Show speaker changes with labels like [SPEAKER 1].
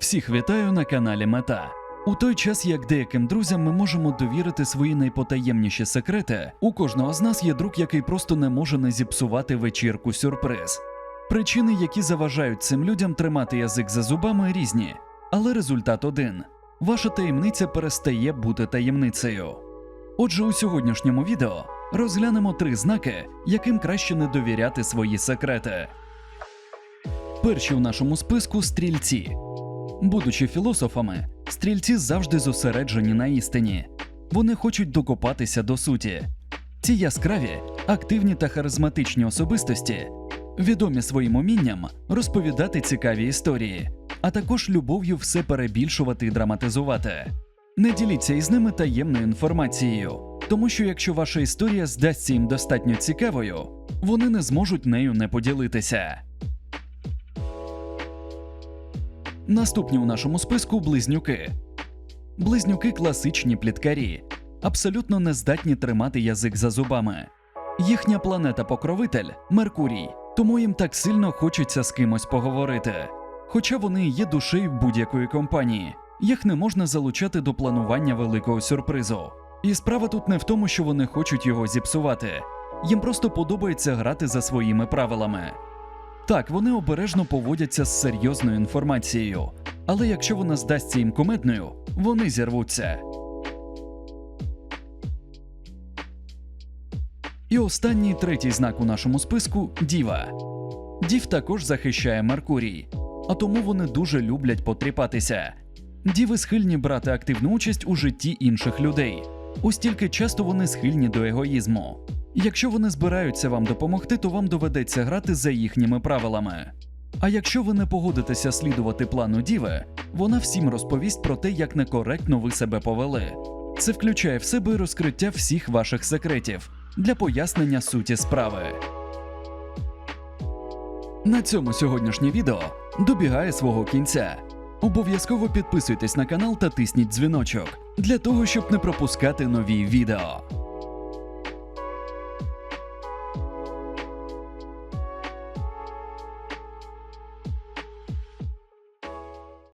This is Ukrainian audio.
[SPEAKER 1] Всіх вітаю на каналі Мета. У той час, як деяким друзям ми можемо довірити свої найпотаємніші секрети, у кожного з нас є друг, який просто не може не зіпсувати вечірку сюрприз. Причини, які заважають цим людям тримати язик за зубами, різні, але результат один: ваша таємниця перестає бути таємницею. Отже, у сьогоднішньому відео розглянемо три знаки, яким краще не довіряти свої секрети. Перші у нашому списку стрільці. Будучи філософами, стрільці завжди зосереджені на істині. Вони хочуть докопатися до суті. Ці яскраві, активні та харизматичні особистості відомі своїм умінням розповідати цікаві історії, а також любов'ю все перебільшувати і драматизувати. Не діліться із ними таємною інформацією, тому що якщо ваша історія здасться їм достатньо цікавою, вони не зможуть нею не поділитися. Наступні у нашому списку близнюки. Близнюки класичні пліткарі, абсолютно не здатні тримати язик за зубами. Їхня планета-покровитель Меркурій, тому їм так сильно хочеться з кимось поговорити. Хоча вони є душею будь-якої компанії, їх не можна залучати до планування великого сюрпризу. І справа тут не в тому, що вони хочуть його зіпсувати. Їм просто подобається грати за своїми правилами. Так, вони обережно поводяться з серйозною інформацією, але якщо вона здасться їм кумедною, вони зірвуться. І останній третій знак у нашому списку діва. Дів також захищає Меркурій, а тому вони дуже люблять потріпатися. Діви схильні брати активну участь у житті інших людей. Ось тільки часто вони схильні до егоїзму. Якщо вони збираються вам допомогти, то вам доведеться грати за їхніми правилами. А якщо ви не погодитеся слідувати плану Діви, вона всім розповість про те, як некоректно ви себе повели. Це включає в себе розкриття всіх ваших секретів для пояснення суті справи. На цьому сьогоднішнє відео добігає свого кінця. Обов'язково підписуйтесь на канал та тисніть дзвіночок для того, щоб не пропускати нові відео.